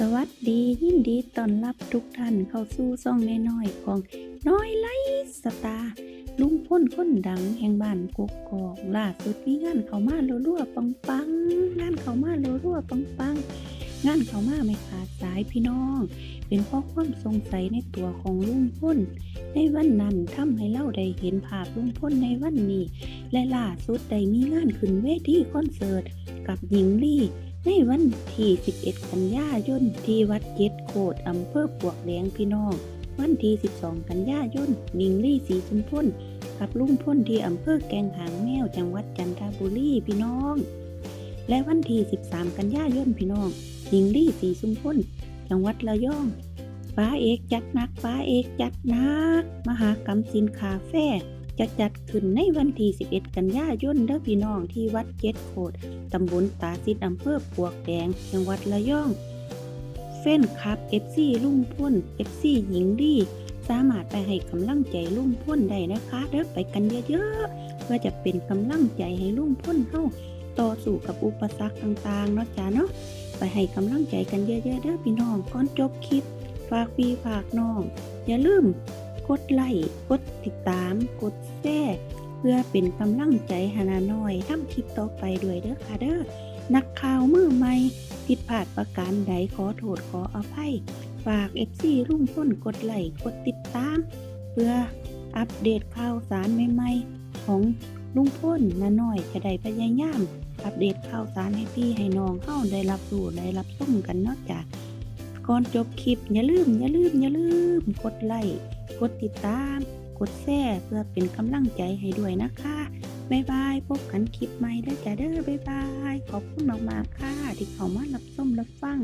สวัสดียินดีต้อนรับทุกท่านเข้าสู่ซ่องน้อยๆของน้อยไลสตาลุงพ้นคนดังแห่งบ้านกกกอกล่าสุดมีงานเขามารัวๆปังๆงงานเขามารัวๆปังๆงงานเขามาไม่ขาดสายพี่น้อง เป็นเพราะความสงสัยในตัวของลุงพ้น ในวันนั้นทำให้เราได้เห็นภาพลุงพ้นในวันนี้ และล่าสุดได้มีงานขึ้นเวทีคอนเสิร์ตกับหญิงลี่ ในวันที่ 11 กันยายนที่วัดเจ็ดโคดอำเภอปวกแดงพี่น้อง วันที่ 12 กันยายนหญิงลี่สีชุมพลกับลุงพ้นที่อำเภอแกงหางแมวจังหวัดจันทบุรีพี่น้อง และวันที่ 13 กันยายนพี่น้องหญิงลี่สีชุมพลจังหวัดระยองป้าเอกจัดนักป้าเอกจัดนัก มหากรรมสินคาแฟ จะจัดขึ้นในวันที่ 11 กันยายนเด้อพี่น้องที่วัดเจ็ดโคดตำบลตาซิดอำเภอปวกแดง จังหวัดระยอง เฟ้นครับ FC ลุงพ่น FC หญิงดีสามารถไปให้กำลังใจลุงพ่นได้นะคะเด้อไปกันเยอะๆ เพื่อจะเป็นกำลังใจให้ลุงพ่นเฮาต่อสู้กับอุปสรรคต่างๆเนาะจ้าเนาะไปให้กำลังใจกันเยอะๆเด้อพี่น้องก่อนจบคลิป ฝากพี่ฝากน้อง อย่าลืม กดไลค์กดติดตาม กดแชร์เพื่อเป็นกำลังใจหานาน้อยทำคลิปต่อไปด้วยเด้อค่ะเด้อนักข่าวมือใหม่ผิดพลาดประการใดขอโทษขออภัย ฝาก FC รุ่งพ้นกดไลค์กดติดตาม เพื่ออัปเดตข่าวสารใหม่ๆ ของลุงพ้นนาน้อยจะได้พยายาม อัปเดตข่าวสารให้พี่ให้น้องเข้าได้รับรู้ได้รับชมกันนอกจากก่อนจบคลิปอย่าลืมอย่าลืมอย่าลืมกดไลค์ กดติดตาม กดแชร์เพื่อเป็นกำลังใจให้ด้วยนะคะ บ๊ายบาย พบกันคลิปใหม่เด้อจ้าเด้อบ๊ายบาย ขอบคุณมากๆค่ะ ที่เข้ามารับชมรับฟัง